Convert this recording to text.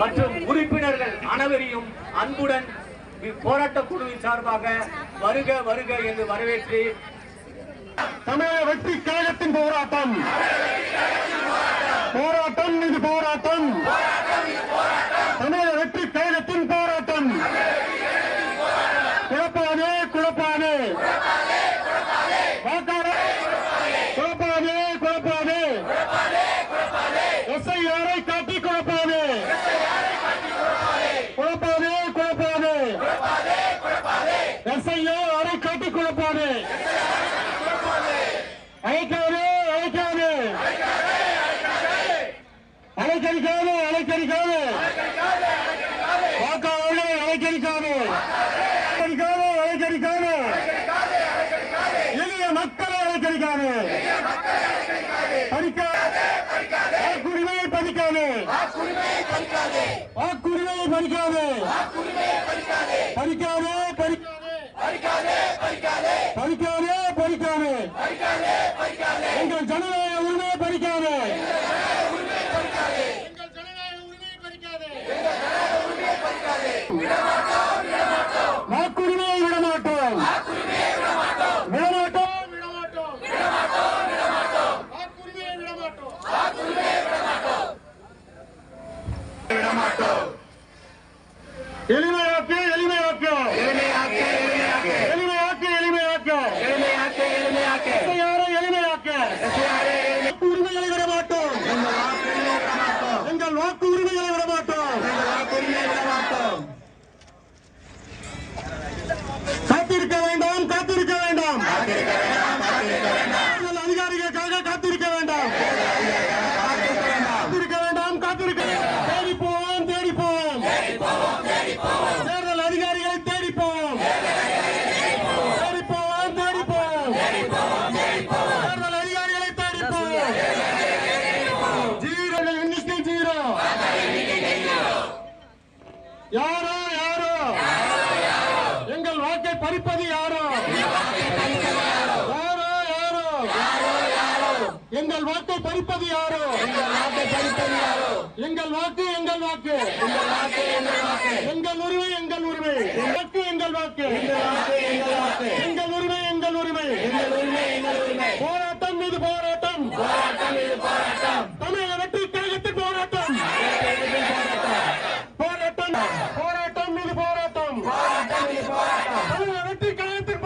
மற்றும் உறுப்பினர்கள் அனைவரையும் அன்புடன் போராட்ட குழுவின் சார்பாக வருக வருக என்று வரவேற்று தமிழக வெற்றி கழகத்தின் போராட்டம். போராட்டம் இது போராட்டம். தமிழக வெற்றி கழகத்தின் போராட்டம். குழப்பாதே குழப்பாதே. வாக்காளர் குழப்பானே குழப்பாதே. எஸ்ஐஆரை காட்டி அலைக்கடிக்காதே அலைக்கடிக்காதே வாக்காளர்களை அலைக்கடிக்காதே அலைக்கடிக்காதே அலைக்கடிக்காதே எளிய மக்களை அலைக்கடிக்காதே படிக்க வாக்குரிமையை பதிக்காதே வாக்குரிமையை பறிக்காதே பறிக்காதே பறிக்காதே பறிக்காதே பறிக்காதே எங்கள் ஜனநாயக உரிமையை illinois பறிப்பது யாரோ? யாரோ யாரோ? எங்கள் வாக்கை பறிப்பது யாரோ? எங்கள் வாக்கு எங்கள் வாக்கு. எங்கள் உரிமை எங்கள் உரிமை. வாக்கு எங்கள் வாக்கு. எங்கள் உரிமை எங்கள் உரிமை. போராட்டம் மீது போராட்டம். தமிழக வெற்றி கழகத்தின் போராட்டம். போராட்டம் போராட்டம் மீது போராட்டம். வெற்றி கழகத்திற்கு